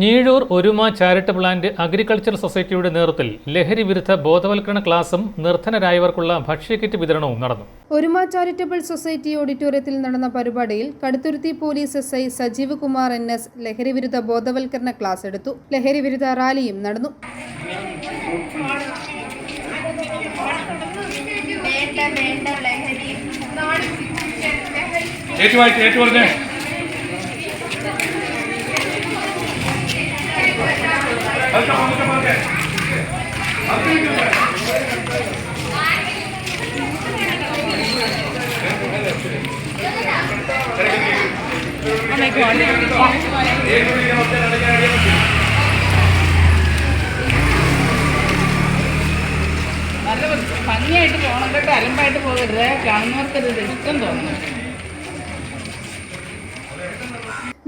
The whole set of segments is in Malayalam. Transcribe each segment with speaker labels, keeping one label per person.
Speaker 1: ഞീഴൂർ ഒരുമ ചാരിറ്റബിൾ ആൻഡ് അഗ്രികൾച്ചർ സൊസൈറ്റിയുടെ നേതൃത്വത്തിൽ ലഹരി വിരുദ്ധ ബോധവൽക്കരണ ക്ലാസും നിർധനരായവർക്കുള്ള ഭക്ഷ്യക്കിറ്റ് വിതരണവും നടന്നു.
Speaker 2: ഒരുമ ചാരിറ്റബിൾ സൊസൈറ്റി ഓഡിറ്റോറിയത്തിൽ നടന്ന പരിപാടിയിൽ Kaduthuruthy police S I Sajeev Kumar N S ലഹരി വിരുദ്ധ ബോധവൽക്കരണ ക്ലാസ് എടുത്തു. ലഹരി വിരുദ്ധ റാലിയും നടന്നു.
Speaker 3: വേണ്ട വേണ്ട
Speaker 4: നല്ല ഭംഗിയായിട്ട് പോകണം കേട്ടോ അലമ്പായിട്ട് പോകരുത്. കാണുന്നവർക്ക് ഇത് ഇഷ്ടം തോന്നണം.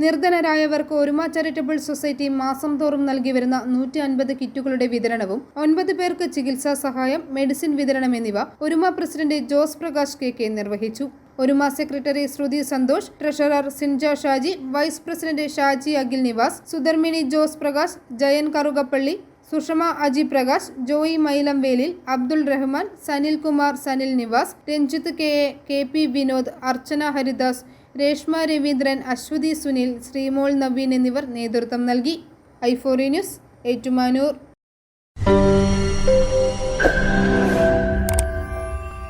Speaker 2: നിർധനരായവർക്ക് ഒരുമ ചാരിറ്റബിൾ സൊസൈറ്റി മാസം തോറും നൽകി വരുന്ന നൂറ്റി അൻപത് കിറ്റുകളുടെ വിതരണവും ഒൻപത് പേർക്ക് ചികിത്സാ സഹായം മെഡിസിൻ വിതരണം എന്നിവ Oruma president Jose Prakash K K നിർവഹിച്ചു. Oruma secretary Sruthi Santhosh treasurer Sinja Shaji vice president Shaji Akhil Nivas Sudharmini Jose Prakash Jayan Karukappally Sushama Aji Prakash Joy Mylamvelil Abdul Rahman Sanil Kumar Sanil Nivas Ranjith K A K P Vinod Archana Haridas Reshma Raveendran Aswathy Sunil Sreemol Naveen എന്നിവർ നേതൃത്വം നൽകി. ഐഫോറി ന്യൂസ് ഏറ്റുമാനൂർ.